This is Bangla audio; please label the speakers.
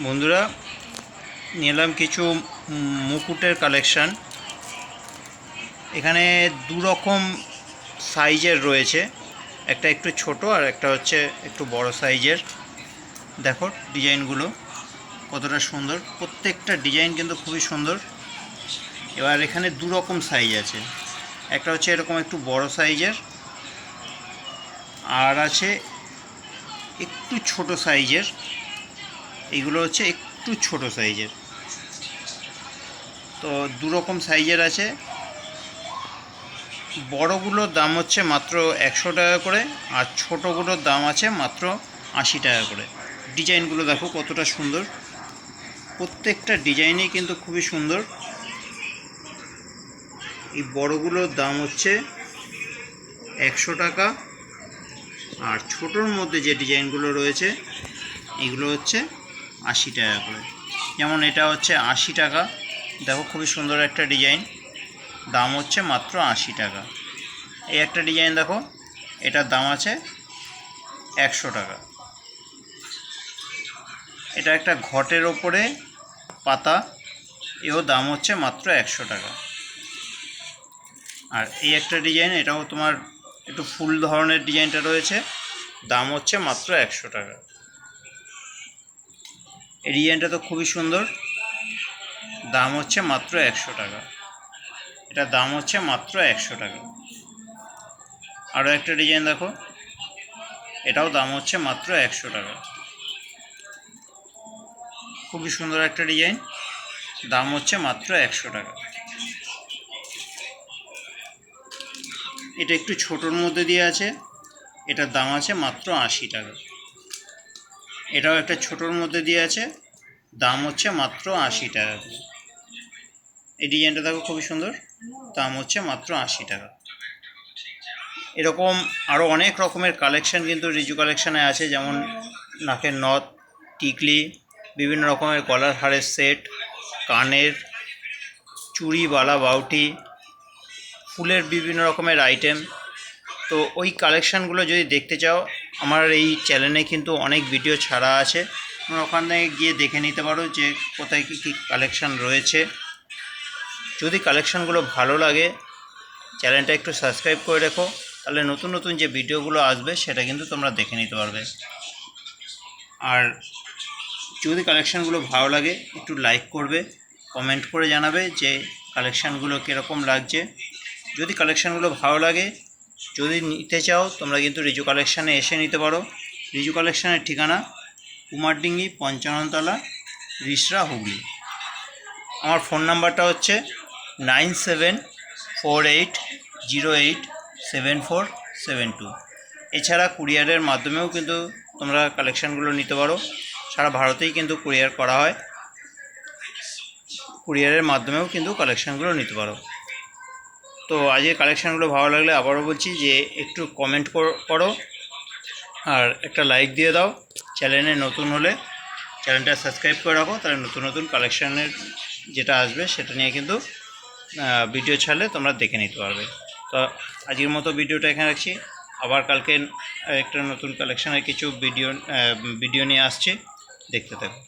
Speaker 1: বন্ধুরা, নিলাম কিছু মুকুটের কালেকশান এখানে দু রকম সাইজের রয়েছে। একটা একটু ছোট আর একটা হচ্ছে একটু বড় সাইজের। দেখো ডিজাইনগুলো কতটা সুন্দর। প্রত্যেকটা ডিজাইন কিন্তু খুবই সুন্দর। এবার এখানে দু রকম সাইজ আছে। একটা হচ্ছে এরকম একটু বড় সাইজের, আর আছে একটু ছোট সাইজের। এইগুলো হচ্ছে একটু ছোট সাইজের। তো দু রকম সাইজের আছে। বড়গুলোর দাম হচ্ছে মাত্র একশো টাকা করে আর ছোটোগুলোর দাম আছে মাত্র আশি টাকা করে। ডিজাইনগুলো দেখো কতটা সুন্দর। প্রত্যেকটা ডিজাইনই কিন্তু খুবই সুন্দর। এই বড়গুলোর দাম হচ্ছে একশো টাকা আর ছোটোর মধ্যে যে ডিজাইনগুলো রয়েছে, এগুলো হচ্ছে আশি টাকা করে। যেমন এটা হচ্ছে আশি টাকা। দেখো খুবই সুন্দর একটা ডিজাইন। দাম হচ্ছে মাত্র আশি টাকা। এই একটা ডিজাইন দেখো, এটার দাম আছে একশো টাকা। এটা একটা ঘটের ওপরে পাতা, এও দাম হচ্ছে মাত্র একশো টাকা। আর এই একটা ডিজাইন, এটাও তোমার একটু ফুল ধরনের ডিজাইনটা রয়েছে। দাম হচ্ছে মাত্র একশো টাকা। এই ডিজাইনটা তো খুবই সুন্দর। দাম হচ্ছে মাত্র একশো টাকা। এটা দাম হচ্ছে মাত্র একশো টাকা। আরও একটা ডিজাইন দেখো। এটাও দাম হচ্ছে মাত্র একশো টাকা। খুবই সুন্দর একটা ডিজাইন। দাম হচ্ছে মাত্র একশো টাকা। এটা একটু ছোটোর মধ্যে দিয়ে আছে। এটার দাম আছে মাত্র আশি টাকা। এটাও একটা ছোটোর মধ্যে দিয়ে আছে। দাম হচ্ছে মাত্র আশি টাকা। এই ডিজাইনটা দেখো খুবই সুন্দর। দাম হচ্ছে মাত্র আশি টাকা। এরকম আরও অনেক রকমের কালেকশন কিন্তু রিজু কালেকশানে আছে, যেমন নাকের নথ, টিকলি, বিভিন্ন রকমের গলার হারের সেট কানের, চুড়ি, বালা, বাউটি, ফুলের বিভিন্ন রকমের আইটেম তো ওই কালেকশানগুলো যদি দেখতে চাও, আমার এই চ্যানেলে কিন্তু অনেক ভিডিও ছাড়া আছে। তোমরা ওখানে গিয়ে দেখে নিতে পারো যে কোথায় কী কী কালেকশান রয়েছে। যদি কালেকশানগুলো ভালো লাগে চ্যানেলটা একটু সাবস্ক্রাইব করে রেখো, তাহলে নতুন নতুন যে ভিডিওগুলো আসবে, সেটা কিন্তু তোমরা দেখে নিতে পারবে। আর যদি কালেকশানগুলো ভালো লাগে, একটু লাইক করবে কমেন্ট করে জানাবে যে কালেকশানগুলো কীরকম লাগছে। যদি কালেকশানগুলো ভালো লাগে যদি নিতে চাও, তোমরা কিন্তু রিজু কালেকশানে এসে নিতে পারো। রিজু কালেকশানের ঠিকানা কুমারডিঙ্গি, পঞ্চাননতলা, রিসরা, হুগলি। আমার ফোন নাম্বারটা হচ্ছে nine seven four eight zero eight seven four seven two. এছাড়া কুরিয়ারের মাধ্যমেও কিন্তু তোমরা কালেকশানগুলো নিতে পারো। সারা ভারতেই কিন্তু কুরিয়ার করা হয়। কুরিয়ারের মাধ্যমেও কিন্তু কালেকশানগুলো নিতে পারো। তো আজকের কালেকশানগুলো ভালো লাগলে আবারও বলছি যে একটু কমেন্ট করো আর একটা লাইক দিয়ে দাও। চ্যানেলে নতুন হলে চ্যানেলটা সাবস্ক্রাইব করে রাখো। তাহলে নতুন নতুন কালেকশানের যেটা আসবে সেটা নিয়ে কিন্তু ভিডিও ছাড়লে তোমরা দেখে নিতে পারবে। তো আজকের মতো ভিডিওটা এখানে রাখছি। আবার কালকে একটা নতুন কালেকশানের কিছু ভিডিও ভিডিও নিয়ে আসছে। দেখতে থাকো।